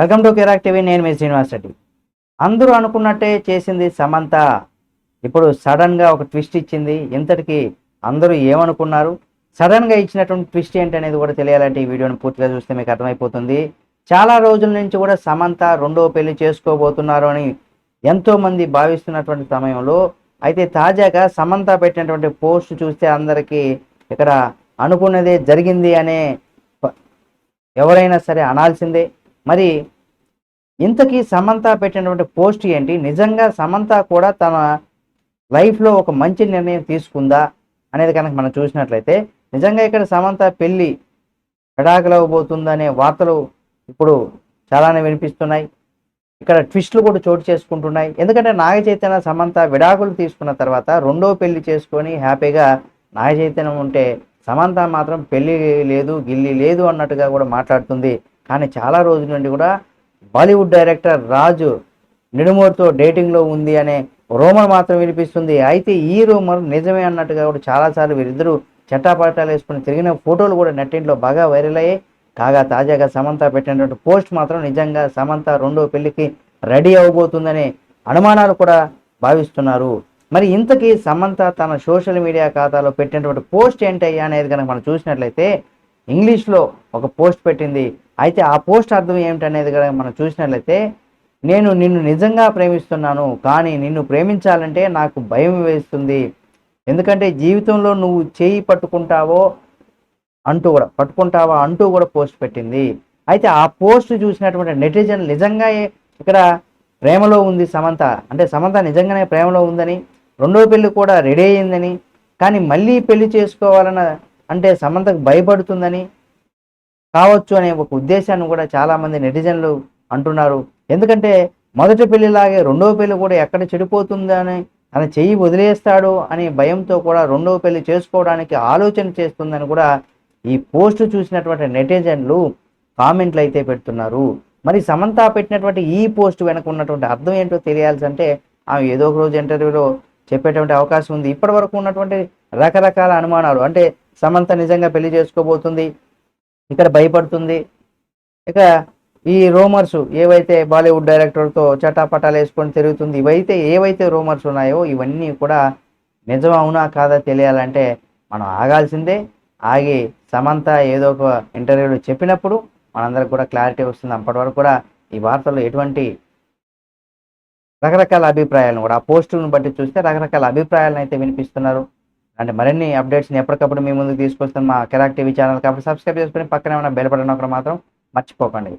Welcome to Kirik TV నేను మీ శ్రీనివాస్ రెడ్డి. అందరూ అనుకున్నట్టే చేసింది సమంత. ఇప్పుడు సడన్గా ఒక ట్విస్ట్ ఇచ్చింది. ఇంతటికి అందరూ ఏమనుకున్నారు? సడన్గా ఇచ్చినటువంటి ట్విస్ట్ ఏంటనేది కూడా తెలియాలంటే ఈ వీడియోని పూర్తిగా చూస్తే మీకు అర్థమైపోతుంది. చాలా రోజుల నుంచి కూడా సమంత రెండో పెళ్ళి చేసుకోబోతున్నారు అని ఎంతోమంది భావిస్తున్నటువంటి సమయంలో అయితే తాజాగా సమంత పెట్టినటువంటి పోస్ట్ చూస్తే అందరికీ ఇక్కడ అనుకున్నదే జరిగింది అనే ఎవరైనా సరే అనాల్సిందే. మరి ఇంతకీ సమంత పెట్టినటువంటి పోస్ట్ ఏంటి? నిజంగా సమంత కూడా తన లైఫ్లో ఒక మంచి నిర్ణయం తీసుకుందా అనేది కనుక మనం చూసినట్లయితే నిజంగా ఇక్కడ సమంత పెళ్ళి విడాకులవబోతుందనే వార్తలు ఇప్పుడు చాలానే వినిపిస్తున్నాయి. ఇక్కడ ట్విస్ట్లు కూడా చోటు చేసుకుంటున్నాయి. ఎందుకంటే నాగ చైతన్య సమంత విడాకులు తీసుకున్న తర్వాత రెండో పెళ్ళి చేసుకొని హ్యాపీగా నాగ చైతన్యం ఉంటే సమంత మాత్రం పెళ్ళి లేదు గిల్లి లేదు అన్నట్టుగా కూడా మాట్లాడుతుంది. కానీ చాలా రోజుల నుండి కూడా బాలీవుడ్ డైరెక్టర్ రాజు నిడుమూరితో డేటింగ్లో ఉంది అనే రూమర్ మాత్రం వినిపిస్తుంది. అయితే ఈ రూమర్ నిజమే అన్నట్టుగా కూడా చాలాసార్లు వీరిద్దరూ చట్టాపట్టాలు వేసుకుని తిరిగిన ఫోటోలు కూడా నెట్టింట్లో బాగా వైరల్ అయ్యాయి. కాగా తాజాగా సమంత పెట్టినటువంటి పోస్ట్ మాత్రం నిజంగా సమంత రెండో పెళ్ళికి రెడీ అవబోతుందనే అనుమానాలు కూడా భావిస్తున్నారు. మరి ఇంతకీ సమంత తన సోషల్ మీడియా ఖాతాలో పెట్టినటువంటి పోస్ట్ ఏంటయ్యా అనేది కనుక మనం చూసినట్లయితే ఇంగ్లీష్లో ఒక పోస్ట్ పెట్టింది. అయితే ఆ పోస్ట్ అర్థం ఏమిటనేది కూడా మనం చూసినట్లయితే నేను నిన్ను నిజంగా ప్రేమిస్తున్నాను కానీ నిన్ను ప్రేమించాలంటే నాకు భయం వేస్తుంది. ఎందుకంటే జీవితంలో నువ్వు చేయి పట్టుకుంటావో అంటూ కూడా పట్టుకుంటావా అంటూ కూడా పోస్ట్ పెట్టింది. అయితే ఆ పోస్ట్ చూసినటువంటి నెటిజన్ నిజంగా ఇక్కడ ప్రేమలో ఉంది సమంత. అంటే సమంత నిజంగానే ప్రేమలో ఉందని రెండో పెళ్ళి కూడా రెడీ అయిందని కానీ మళ్ళీ పెళ్ళి చేసుకోవాలన్న అంటే సమంతకు భయపడుతుందని కావచ్చు అనే ఒక ఉద్దేశాన్ని కూడా చాలామంది నెటిజన్లు అంటున్నారు. ఎందుకంటే మొదటి పెళ్ళిలాగే రెండవ పెళ్ళి కూడా ఎక్కడ చెడిపోతుందని తన చెయ్యి వదిలేస్తాడు అనే భయంతో కూడా రెండవ పెళ్ళి చేసుకోవడానికి ఆలోచన చేస్తుందని కూడా ఈ పోస్ట్ చూసినటువంటి నెటిజన్లు కామెంట్లు అయితే పెడుతున్నారు. మరి సమంత పెట్టినటువంటి ఈ పోస్ట్ వెనక ఉన్నటువంటి అర్థం ఏంటో తెలియాల్సి అంటే ఆమె ఏదో ఒక రోజు ఇంటర్వ్యూలో చెప్పేటువంటి అవకాశం ఉంది. ఇప్పటి వరకు ఉన్నటువంటి రకరకాల అనుమానాలు. అంటే సమంత నిజంగా పెళ్ళి చేసుకోబోతుంది. ఇక్కడ భయపడుతుంది. ఇక ఈ రోమర్స్ ఏవైతే బాలీవుడ్ డైరెక్టర్తో చటాపటాలు వేసుకొని తిరుగుతుంది ఇవైతే ఏవైతే రూమర్స్ ఉన్నాయో ఇవన్నీ కూడా నిజం అవునా కాదా తెలియాలంటే మనం ఆగాల్సిందే. ఆగి సమంత ఏదో ఒక ఇంటర్వ్యూలో చెప్పినప్పుడు మనందరికి కూడా క్లారిటీ వస్తుంది. అప్పటి వరకు కూడా ఈ వార్తల్లో ఎటువంటి రకరకాల అభిప్రాయాలను కూడా ఆ పోస్టులను బట్టి చూస్తే రకరకాల అభిప్రాయాలను అయితే వినిపిస్తున్నారు. అంటే మరిన్ని అప్డేట్స్ని ఎప్పటికప్పుడు మీ ముందుకు తీసుకొస్తాను మా కెరాక్ టీవీ ఛానల్ కాబట్టి సబ్స్క్రైబ్ చేసుకొని పక్కనే ఉన్న బెల్ బటన్ ఒకటి మాత్రం మర్చిపోకండి.